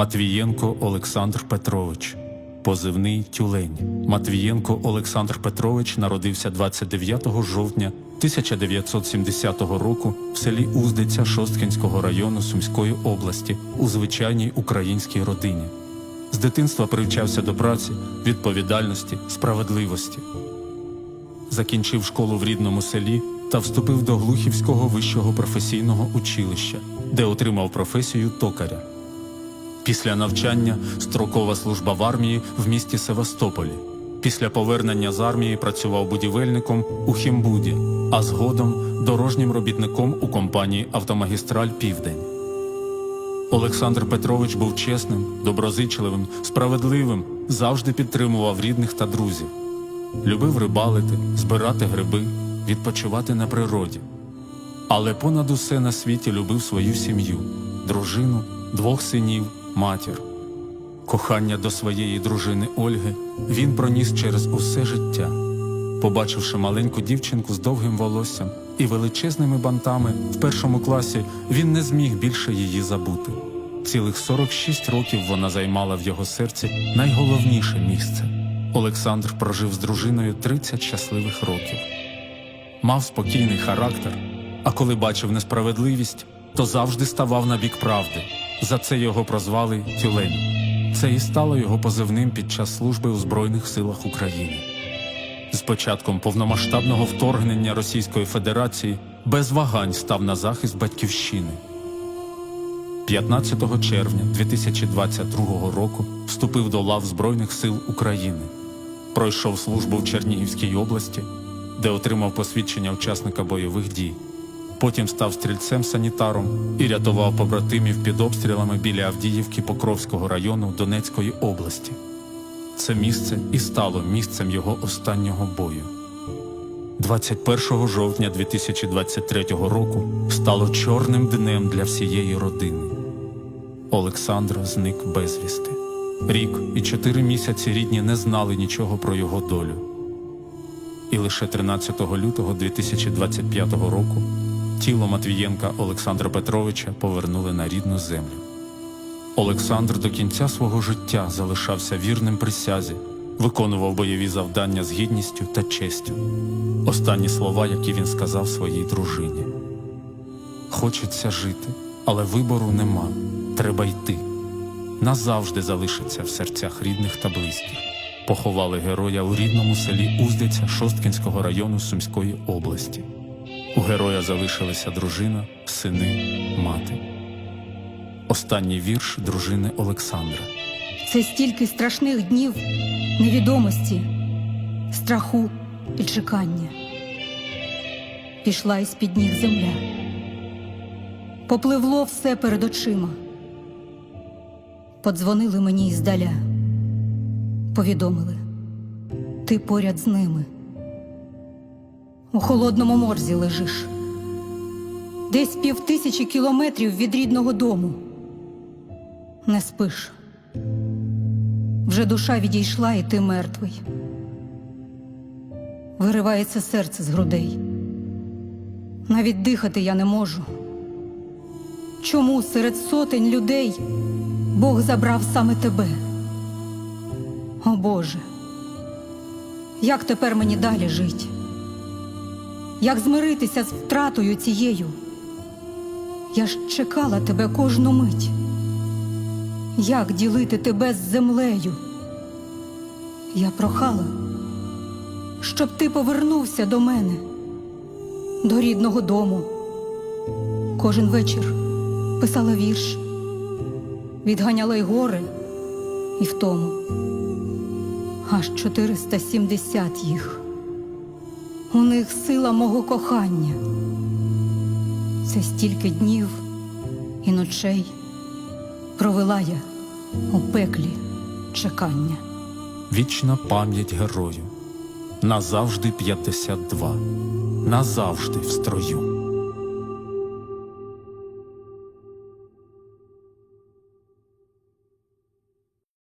Матвієнко Олександр Петрович, позивний Тюлень. Матвієнко Олександр Петрович народився 29 жовтня 1970 року в селі Уздиця Шосткінського району Сумської області у звичайній українській родині. З дитинства привчався до праці, відповідальності, справедливості. Закінчив школу в рідному селі та вступив до Глухівського вищого професійного училища, де отримав професію токаря. Після навчання строкова служба в армії в місті Севастополі. Після повернення з армії працював будівельником у Хімбуді, а згодом дорожнім робітником у компанії Автомагістраль Південь. Олександр Петрович був чесним, доброзичливим, справедливим, завжди підтримував рідних та друзів. Любив рибалити, збирати гриби, відпочивати на природі. Але понад усе на світі любив свою сім'ю, дружину, двох синів, матір. Кохання до своєї дружини Ольги він проніс через усе життя. Побачивши маленьку дівчинку з довгим волоссям і величезними бантами в першому класі, він не зміг більше її забути. Цілих 46 років вона займала в його серці найголовніше місце. Олександр прожив з дружиною 30 щасливих років. Мав спокійний характер, а коли бачив несправедливість, то завжди ставав на бік правди. За це його прозвали Тюлень. Це і стало його позивним під час служби у Збройних силах України. З початком повномасштабного вторгнення Російської Федерації без вагань став на захист батьківщини. 15 червня 2022 року вступив до лав Збройних сил України. Пройшов службу в Чернігівській області, де отримав посвідчення учасника бойових дій. Потім став стрільцем-санітаром і рятував побратимів під обстрілами біля Авдіївки Покровського району Донецької області. Це місце і стало місцем його останнього бою. 21 жовтня 2023 року стало чорним днем для всієї родини. Олександр зник безвісти. Рік і чотири місяці рідні не знали нічого про його долю. І лише 13 лютого 2025 року тіло Матвієнка Олександра Петровича повернули на рідну землю. Олександр до кінця свого життя залишався вірним присязі, виконував бойові завдання з гідністю та честю. Останні слова, які він сказав своїй дружині. Хочеться жити, але вибору нема. Треба йти. Назавжди залишиться в серцях рідних та близьких. Поховали героя у рідному селі Уздиця Шосткінського району Сумської області. У героя залишилися дружина, сини, мати. Останній вірш дружини Олександра. Це стільки страшних днів невідомості, страху і чекання. Пішла із під ніг земля. Попливло все перед очима. Подзвонили мені іздаля. Повідомили, ти поряд з ними. У холодному морзі лежиш. Десь півтисячі кілометрів від рідного дому. Не спиш. Вже душа відійшла, і ти мертвий. Виривається серце з грудей. Навіть дихати я не можу. Чому серед сотень людей Бог забрав саме тебе? О Боже, як тепер мені далі жить? Як змиритися з втратою цією? Я ж чекала тебе кожну мить. Як ділити тебе з землею? Я прохала, щоб ти повернувся до мене, до рідного дому. Кожен вечір писала вірш, відганяла й гори і втому. Аж 470 їх. У них сила мого кохання. Це стільки днів і ночей провела я у пеклі чекання. Вічна пам'ять герою. Назавжди 52. Назавжди в строю.